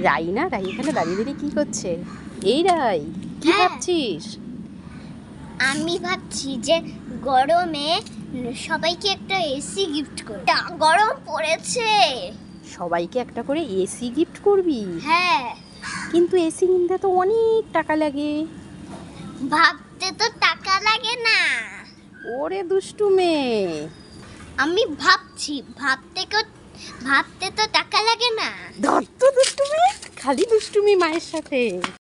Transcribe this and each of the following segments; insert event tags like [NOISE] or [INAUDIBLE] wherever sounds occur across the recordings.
রাই না রাই এখানে দাঁড়িয়ে দাঁড়িয়ে কি করছে? এই রাই কি হ্যাঁ। ভাবছিস? আমি ভাবছি যে গরমে সবাইকে একটা এসি গিফট করি গরম পড়েছে। সবাইকে একটা করে এসি গিফট করবি? হ্যাঁ। কিন্তু এসি কিনতে তো অনেক টাকা লাগে। ভাবতে তো টাকা লাগে না। ওরে দুষ্টু মেয়ে। আমি ভাবছি ভাবতে ভাবতে তো টাকা লাগে না। মেয়ে খালি দুষ্টুমি মায়ের সাথে।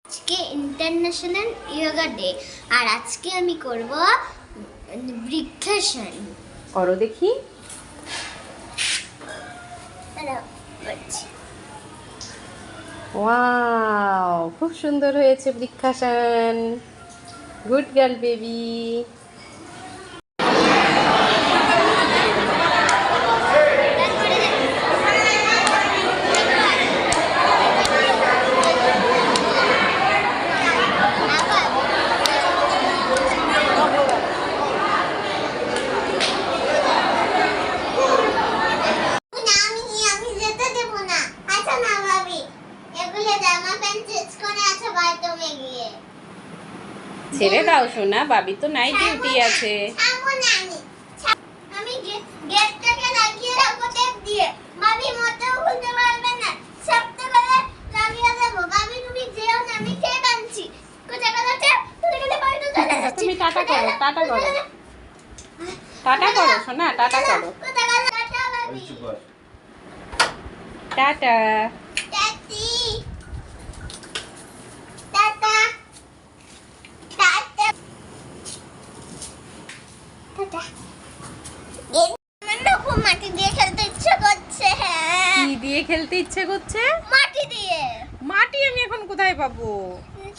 আজকে ইন্টারন্যাশনাল ইয়োগা ডে আর আজকে আমি করব বৃক্ষাসন করো দেখি। ওয়াও খুব সুন্দর হয়েছে বৃক্ষাসন গুড গার্ল বেবি আবার না, আমি আমি যেতে দেব না আচ্ছা না ভাবি এগুলো জামা প্যান্ট চেঞ্জ করে আছে বাথরুমে গিয়ে ছেড়ে দাও সোনা। বাবি তো নাই ডিউটি আছে। আমি। ছা- আমি গে- গেটটাকে লাগিয়ে রাখব টেপ দিয়ে। ভাবি মোটেও খুলতে পারবে না। শক্ত করে লাগিয়ে দেবো। ভাবি তুমি যেও না আমি টেপ আনছি। কোথায় গেল টেপ কোথায় গেলে বাড়িতে চলে যাচ্ছি। তুমি টাটা করো টাটা করো। টাটা করো সোনা টাটা করো। কোথায় গেল? টাটা। ভাবি টাটা টাটা টাটা আমার না খুব মাটি দিয়ে খেলতে ইচ্ছে করছে হ্যাঁ। কি দিয়ে খেলতে ইচ্ছে করছে? মাটি দিয়ে। মাটি আমি এখন কোথায় পাবো?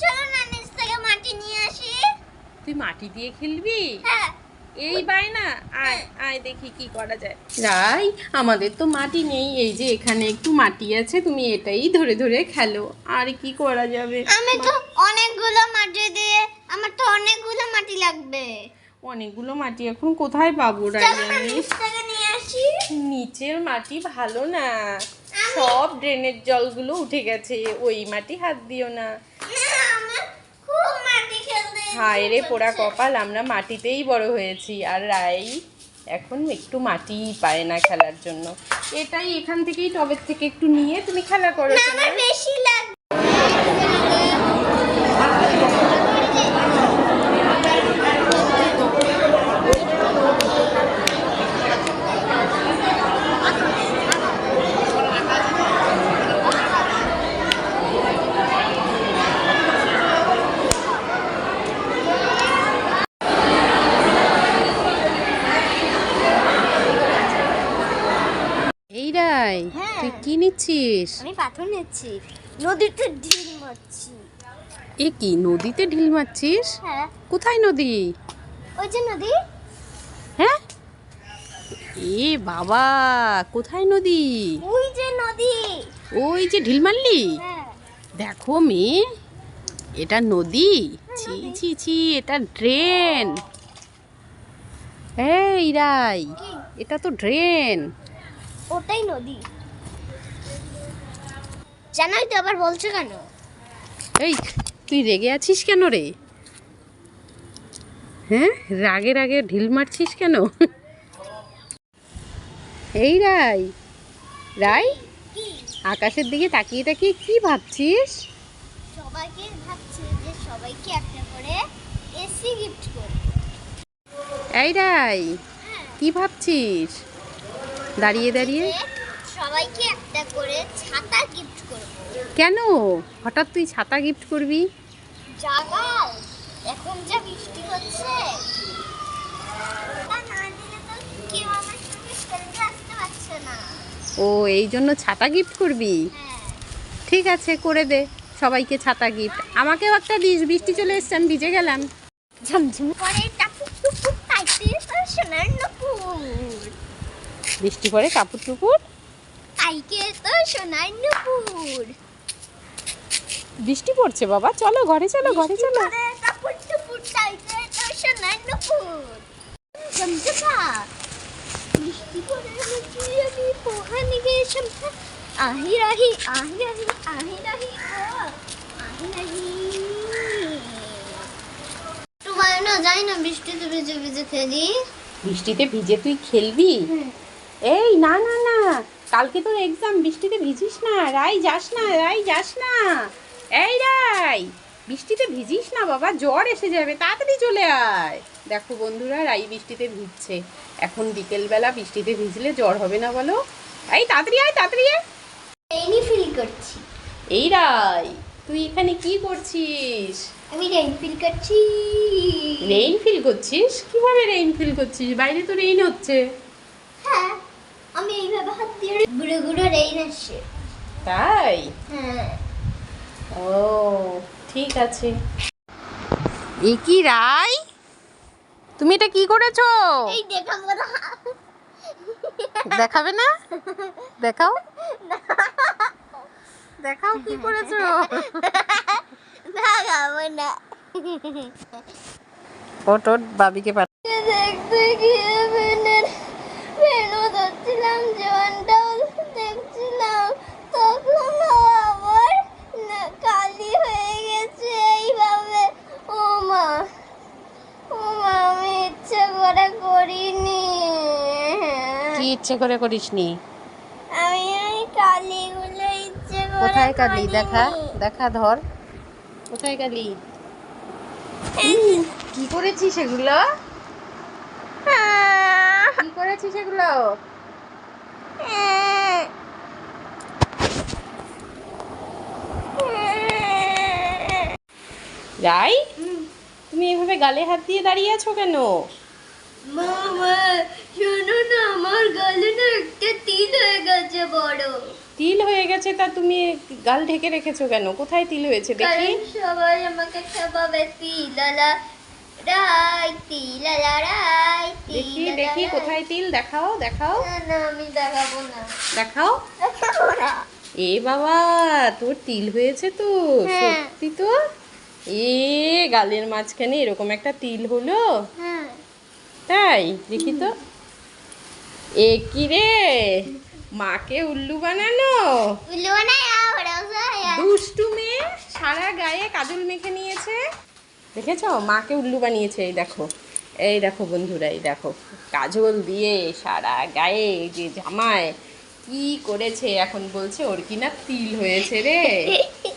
চলো না নিচ থেকে মাটি নিয়ে আসি। তুই মাটি দিয়ে খেলবি? হ্যাঁ। এই বাই আয় আয় দেখি কি করা যায়। রাই আমাদের তো মাটি নেই এই যে এখানে একটু মাটি আছে তুমি এটাই ধরে ধরে খেলো আর কি করা যাবে? আমি তো অনেকগুলো মাটি দিয়ে আমার তো অনেকগুলো মাটি লাগবে। অনেকগুলো মাটি এখন কোথায় পাবো নিচের মাটি ভালো না। সব ড্রেনের জলগুলো উঠে গেছে ওই মাটি হাত দিও না। হায় রে পোড়া কপাল আমরা মাটিতেই বড় হয়েছি। আর রাই এখন একটু মাটি পায় না খেলার জন্য। এটাই এখান থেকেই টবের থেকে একটু নিয়ে তুমি খেলা করো না বেশি লাগবে এই হ্যাঁ। তুই কি নিচ্ছিস? আমি পাথর নিচ্ছি। নদীতে ঢিল মারছি। এ কি নদীতে ঢিল মারছিস? হ্যাঁ। কোথায় নদী? ওই যে নদী। হ্যাঁ? এ বাবা কোথায় নদী? ওই যে নদী। ওই যে ঢিল মারলি? হ্যাঁ। দেখো মেয়ে এটা নদী। ছি ছি ছি এটা ড্রেন। এই রাই এটা তো ড্রেন। ওটাই নদী। জানাই তো আবার বলছো কেন? এই তুই রেগে আছিস কেন রে? হ্যাঁ রাগে রাগে ঢিল মারছিস কেন? এই রাই রাই আকাশের দিকে তাকিয়ে তাকিয়ে কি ভাবছিস? সবাইকে ভাবছি যে সবাইকে একটা করে এসি গিফট করব এই রাই হ্যাঁ। কি ভাবছিস? দাঁড়িয়ে দাঁড়িয়ে। সবাইকে একটা করে ছাতা গিফট করব। কেন? হঠাৎ তুই ছাতা গিফট করবি? জাগাল এখন যা বৃষ্টি হচ্ছে। ও এই জন্য ছাতা গিফট করবি? হ্যাঁ। ঠিক আছে করে দে সবাইকে ছাতা গিফট আমাকেও একটা দিস বৃষ্টি চলে এসছে আমি ভিজে গেলাম। ঝমঝম করে টাপুক টুপুক পাইতে তো সোনার নুপুর বৃষ্টি পরে কাপড় টুকুর পাইকে তো সোনার নুপুর। বৃষ্টি পড়ছে বাবা চলো ঘরে চলো ঘরে চলো। করে টাপুক টুপুক পাইতে তো সোনার নুপুর। ঝমঝমা বৃষ্টি পড়ে আমি পোহা নিগে ঝমঝম আহি রাহি আহি রাহি আহি রাহি আহি রাহি। তোমার না যাই না বৃষ্টিতে ভিজে ভিজে খেলি। বৃষ্টিতে ভিজে তুই খেলবি? এই না না না। কালকে তোর এক্সাম বৃষ্টিতে ভিজিস না। রাই যাস না রাই যাস না। এই রাই বৃষ্টিতে ভিজিস না বাবা জ্বর এসে যাবে তাড়াতাড়ি চলে আয়। দেখো বন্ধুরা রাই বৃষ্টিতে ভিজছে। এখন বিকেলবেলা বৃষ্টিতে ভিজলে জ্বর হবে না বলো। এই তাড়াতাড়ি আয় তাড়াতাড়ি আয়। রেইনি ফিল করছি। এই রাই তুই এখানে কি করছিস? আমি রেইন ফিল করছি। রেইন ফিল করছিস? কীভাবে রেইন ফিল করছিস? বাইরে তো রেইন হচ্ছে। হ্যাঁ আমি এইভাবে হাত দিয়ে গুঁড়ো গুঁড়ো রেইন তাই? হ্যাঁ। ও ঠিক আছে। এ কি রাই? তুমি এটা কি করেছ? এই দেখাবো না। দেখাবে না? দেখাও। দেখাও কি করেছ? দেখাবো না। ওট ওট বাবিকে পাঠ দেখতে গিয়ে পেনের পেনও ধরছিলাম জোয়ানটাও দেখছিলাম তখন ও আবার না কালি হয়ে গেছে এইভাবে ও মা ও মা আমি ইচ্ছে করে করিনি কি ইচ্ছে করে করিসনি? আমি ওই কালিগুলো ইচ্ছে করে কোথায় কালি? দেখা দেখা ধর। কোথায় কালি? কি করেছিস সেগুলো কি করেছিস সেগুলো আহ, রাই তুমি এভাবে গালে হাত দিয়ে দাঁড়িয়ে আছো কেন? মামা শোনো না আমার গালে না একটা তিল হয়ে গেছে বড়। তিল হয়ে গেছে? তা তুমি গাল ঢেকে রেখেছো কেন? কোথায় তিল হয়েছে দেখি। সবাই আমাকে খাবাবে তিলালা রাই তিলালা রাই দেখি দেখি কোথায় তিল? দেখাও দেখাও। না আমি দেখাবো না। দেখাও। এ বাবা তোর তিল হয়েছে তো হ্যাঁ। সত্যি তো? এ গালের মাঝখানে এরকম একটা তিল হলো? হ্যাঁ। তাই দেখি তো এ কি রে? মাকে উল্লু বানানো? উল্লু দুষ্টু মেয়ে সারা গায়ে কাজল মেখে নিয়েছে। দেখেছ? মাকে উল্লু বানিয়েছে এই দেখো। এই দেখো বন্ধুরা এই দেখো। কাজল দিয়ে সারা গায়ে যে জামায় কি করেছে এখন বলছে? ওর কিনা তিল হয়েছে রে? [LAUGHS]